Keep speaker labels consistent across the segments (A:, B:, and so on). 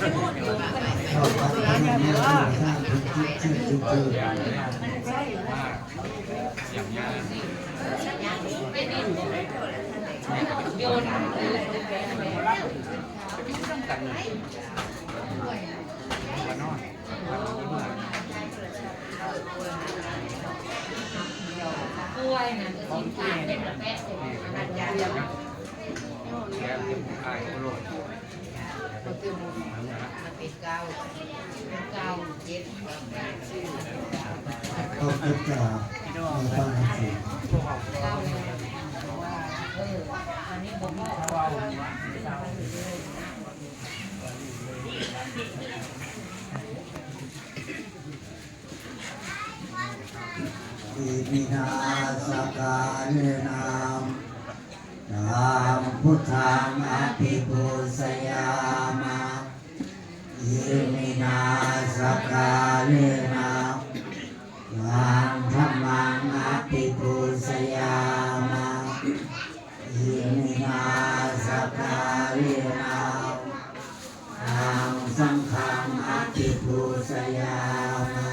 A: เข้าไปในแนวทางที่คิดชื่อชื่อชื่อ
B: กล้วยนะจะกินผ่านเป็นแบบแม่อาจารย์
C: แล้วเก็บขา
B: เป็นเก้าเก้าเจ็ด
A: เขาคิดจะในฟังเสียง
B: เก้าเอออันนี้ผมว่า
A: อิมินาสกาเลนามนามพุทธังอภิปุสยา อิมินาสกาเลนามนามธรรมังอภิปุสยามาอิมินาสกาเลนามนามสังฆังอภิปุสยามา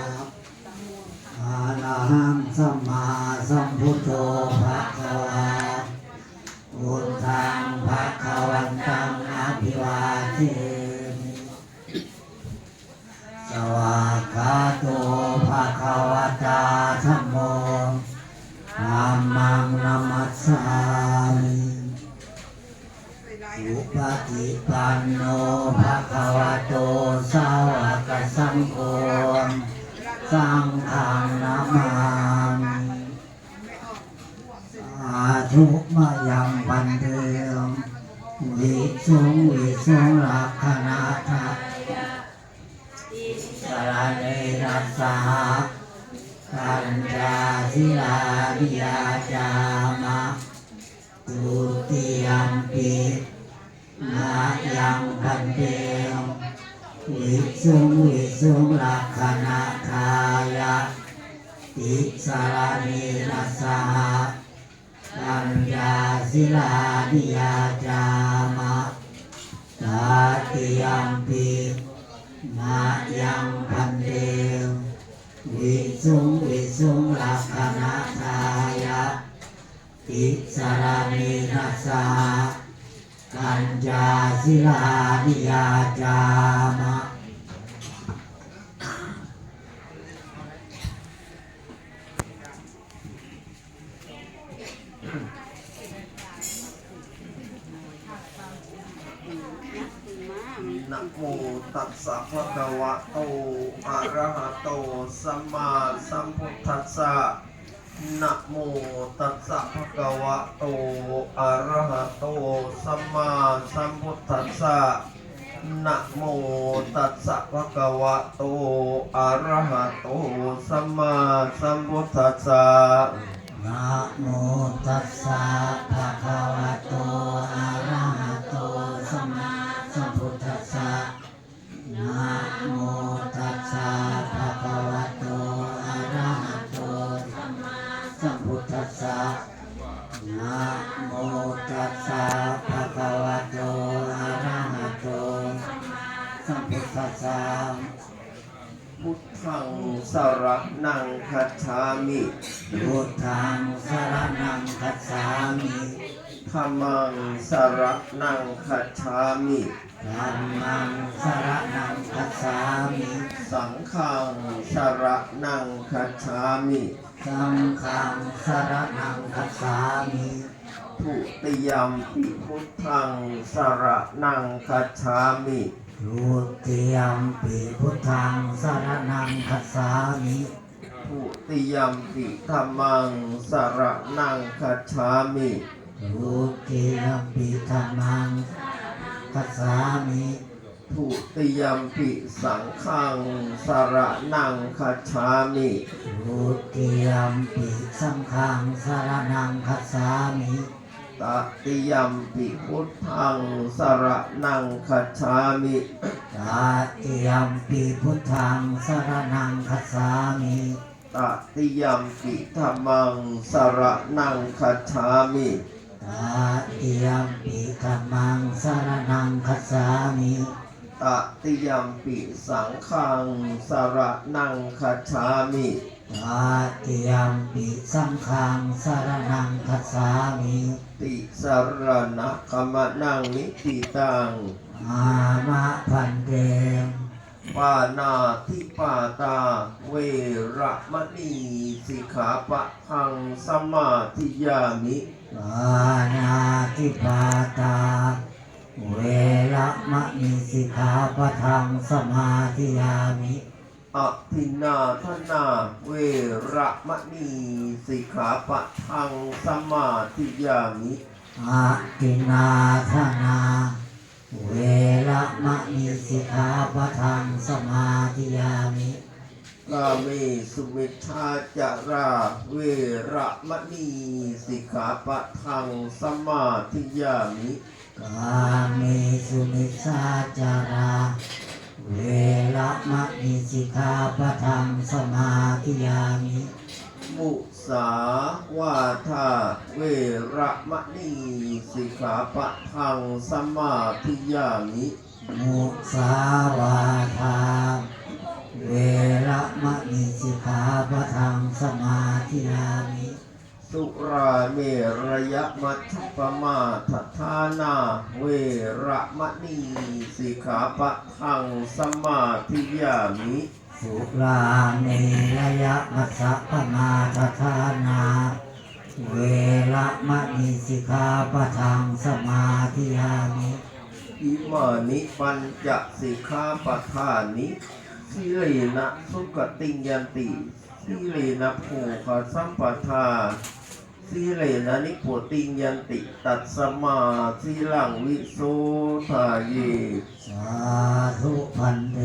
A: อะระหังสัมมาสัมพุทโธภะคะวาพุท สามิอุปฏิปันโนภะคะวะโตสาวกสังโฆสังฆังนามามิสาธุมายังบันเทิงวิสุงวิสุงลักขณาทัพสารเนรัสสา กัญจาศิลาวิยาจามะตุติยมปินายังพันเตวิสุงวิสุงลักขณาทายะติสารณีรัสสาปัญญาศิลาดิยาจามะตาติยมปิมายังพันเต วิสุงวิสุงลักษณะทายะติสารณีนัสสากัญจาศิลานิยาจามะ
D: นะ โมตัสสะภะคะวะโตอะระหะโตสัมมาสัมพุทธัสสะนะโมตัสสะภะคะวะโตอะระหะโตสัมมาสัมพุทธัสสะนะโมตัสสะภะคะวะโตอะระหะโตสัมมาสัมพุทธัสสะ
A: นะโมตัสสะภะคะวะโตอะระ สสะภะคะวะโตอะระหะโตสัมพุทธัสสะพุทธั
D: งสรนังคัจฉามิ
A: พุทธังสรณังคัจฉามิ
D: ธัมมังสรนังคัจฉามิ
A: ธัมมังสรณังคัจฉามิ
D: สังฆังสรนังคัจฉามิ
A: สังฆังสรณังคัจฉามิ
D: ทุติยมปิพุทธังสรนังคัจฉามิ
A: ทุติยมปิพุทธังสรณังคัจฉามิ
D: ทุติยมปิธัมมังสรนังคัจฉามิ
A: ทุติยมปิธัมมังคัจฉามิ
D: ทุติยมปิสังฆังสรนังคัจฉามิ
A: ทุติยมปิสังฆังสรณังคัจฉามิ
D: ตติยมปิพุทธังสรนังคัจฉามิ
A: ตาติยมปิพุทธังสรณังคัจฉามิ
D: ตติยมปิธัมมังสรนังคัจฉามิ
A: ตาติยมปิธัมมังสรณังคัจฉามิ
D: ตตติยมปิสังฆังสระนังคัจฉามิ
A: ตาติยมปิสังฆังสารนังคัสสามิ
D: ติสรณะกมนังนิติตัง
A: อามะพันเต
D: ปานาทิปาตา เวระมณีสิกขาปะทังสมาธิยามิ
A: ปานาติปาตา เวระมะนิสิกขาปะทังสมาธิยามิ
D: อภินาทนา เวระมณีสิกขาปะทังสมาธิยามิ
A: อาตินาธนา เวระมะนิสิกขาปะทังสมาธิยามิ
D: กาเมสุมิชาจารา เวระมณีสิกขาปะทังสมาธิยามิ
A: กาเมสุมิสาจารา เวระมะนิสิกขาปะทังสมาธิยามิ
D: มุสาวาทาเวระมณีสิกขาปะทังสมาธิยามิ
A: มุสาวาทาเวระมะนิสิกขาปะทังสมาธิยามิ
D: สุราเมระยะมัชฌิปมาทัฏฐานา เวระมณีสิกขาปะทังสมาธิยามิ
A: สุราเมระยะมัสสะปมาทฐานา เวระมะนิสิกขาปะทังสมาธิยามิ
D: อิมานิปัญจสิกขาปทานิสิเลนะสุกติยันติสิเลนะโภคสัมปทา สิเลนะนิโพติยันติตัดสมาสิลังวิโสทาเย
A: สาธุพันเต